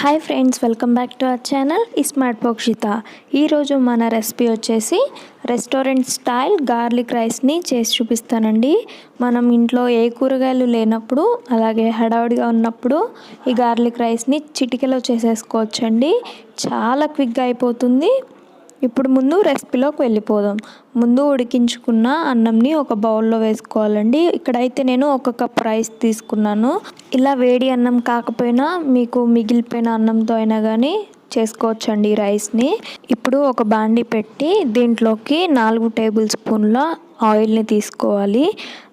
Hi friends welcome back to our channel smart Pokshita ఈరోజు మన recipe వచ్చేసి restaurant style garlic రైస్ని చేసి చూపిస్తానండి. మనం ఇంట్లో ఏ కూరగాయలు లేనప్పుడు అలాగే హడావుడిగా ఉన్నప్పుడు ఈ గార్లిక్ రైస్ని చిటికెలో చేసేసుకోవచ్చండి. చాలా క్విక్గా అయిపోతుంది. ఇప్పుడు ముందు రెసిపీలోకి వెళ్ళిపోదాం. ముందు ఉడికించుకున్న అన్నంని ఒక బౌల్లో వేసుకోవాలండి. ఇక్కడైతే నేను ఒక కప్ రైస్ తీసుకున్నాను. ఇలా వేడి అన్నం కాకపోయినా మీకు మిగిలిపోయిన అన్నంతో అయినా కానీ చేసుకోవచ్చండి రైస్ని. ఇప్పుడు ఒక బాండి పెట్టి దీంట్లోకి నాలుగు టేబుల్ స్పూన్ల ఆయిల్ని తీసుకోవాలి.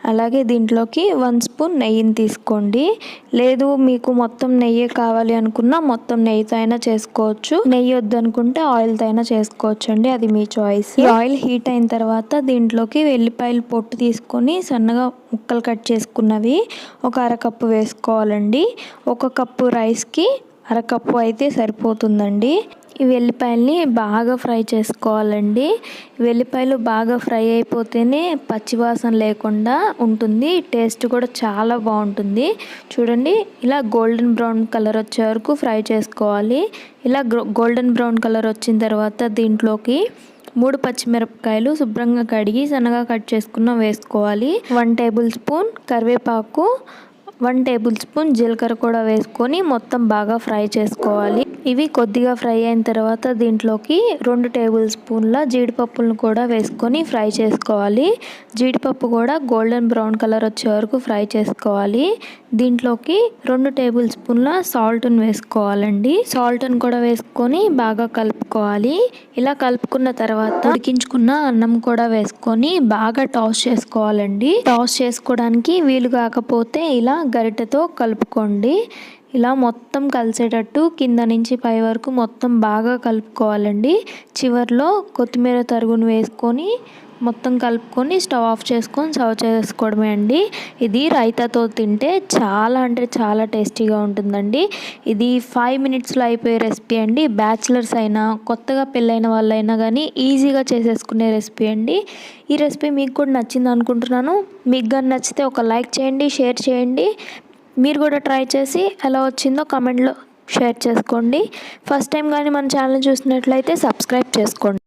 అలాగే దీంట్లోకి వన్ స్పూన్ నెయ్యిని తీసుకోండి. లేదు మీకు మొత్తం నెయ్యి కావాలి అనుకున్నా మొత్తం నెయ్యితో అయినా చేసుకోవచ్చు. నెయ్యి వద్దనుకుంటే ఆయిల్తో అయినా చేసుకోవచ్చు అండి అది మీ చాయిస్. ఆయిల్ హీట్ అయిన తర్వాత దీంట్లోకి వెల్లిపాయలు పొట్టు తీసుకొని సన్నగా ముక్కలు కట్ చేసుకున్నవి ఒక అరకప్పు వేసుకోవాలండి. ఒక కప్పు రైస్కి అరకప్పు అయితే సరిపోతుందండి. ఈ వెల్లిపాయల్ని బాగా ఫ్రై చేసుకోవాలండి. వెల్లిపాయలు బాగా ఫ్రై అయిపోతేనే పచ్చివాసన లేకుండా ఉంటుంది. టేస్ట్ కూడా చాలా బాగుంటుంది. చూడండి ఇలా గోల్డెన్ బ్రౌన్ కలర్ వచ్చే వరకు ఫ్రై చేసుకోవాలి. ఇలా గోల్డెన్ బ్రౌన్ కలర్ వచ్చిన తర్వాత దీంట్లోకి మూడు పచ్చిమిరపకాయలు శుభ్రంగా కడిగి సన్నగా కట్ చేసుకున్న వేసుకోవాలి. వన్ టేబుల్ స్పూన్ కరివేపాకు వన్ టేబుల్ స్పూన్ జీలకర్ర కూడా వేసుకొని మొత్తం బాగా ఫ్రై చేసుకోవాలి. ఇవి కొద్దిగా ఫ్రై అయిన తర్వాత దీంట్లోకి రెండు టేబుల్ స్పూన్ల జీడిపప్పులను కూడా వేసుకొని ఫ్రై చేసుకోవాలి. జీడిపప్పు కూడా గోల్డెన్ బ్రౌన్ కలర్ వచ్చే వరకు ఫ్రై చేసుకోవాలి. దీంట్లోకి రెండు టేబుల్ స్పూన్ల సాల్ట్ని వేసుకోవాలండి. సాల్ట్ని కూడా వేసుకొని బాగా కలుపుకోవాలి. ఇలా కలుపుకున్న తర్వాత ఉడికించుకున్న అన్నం కూడా వేసుకొని బాగా టాస్ చేసుకోవాలండి. టాస్ చేసుకోవడానికి వీలు కాకపోతే ఇలా గరిటెతో కలుపుకోండి. ఇలా మొత్తం కలిసేటట్టు కింద నుంచి పై వరకు మొత్తం బాగా కలుపుకోవాలండి. చివరిలో కొత్తిమీర తరుగును వేసుకొని మొత్తం కలుపుకొని స్టవ్ ఆఫ్ చేసుకొని సర్వ్ చేసుకోవడమే అండి. ఇది రైతాతో తింటే చాలా అంటే చాలా టేస్టీగా ఉంటుందండి. ఇది ఫైవ్ మినిట్స్లో అయిపోయే రెసిపీ అండి. బ్యాచిలర్స్ అయినా కొత్తగా పెళ్ళైన వాళ్ళైనా కానీ ఈజీగా చేసేసుకునే రెసిపీ అండి. ఈ రెసిపీ మీకు కూడా నచ్చింది అనుకుంటున్నాను. మీకు కానీ నచ్చితే ఒక లైక్ చేయండి షేర్ చేయండి. మీరు కూడా ట్రై చేసి ఎలా వచ్చిందో కమెంట్లో షేర్ చేసుకోండి. ఫస్ట్ టైం కానీ మన ఛానల్ చూసినట్లయితే సబ్స్క్రైబ్ చేసుకోండి.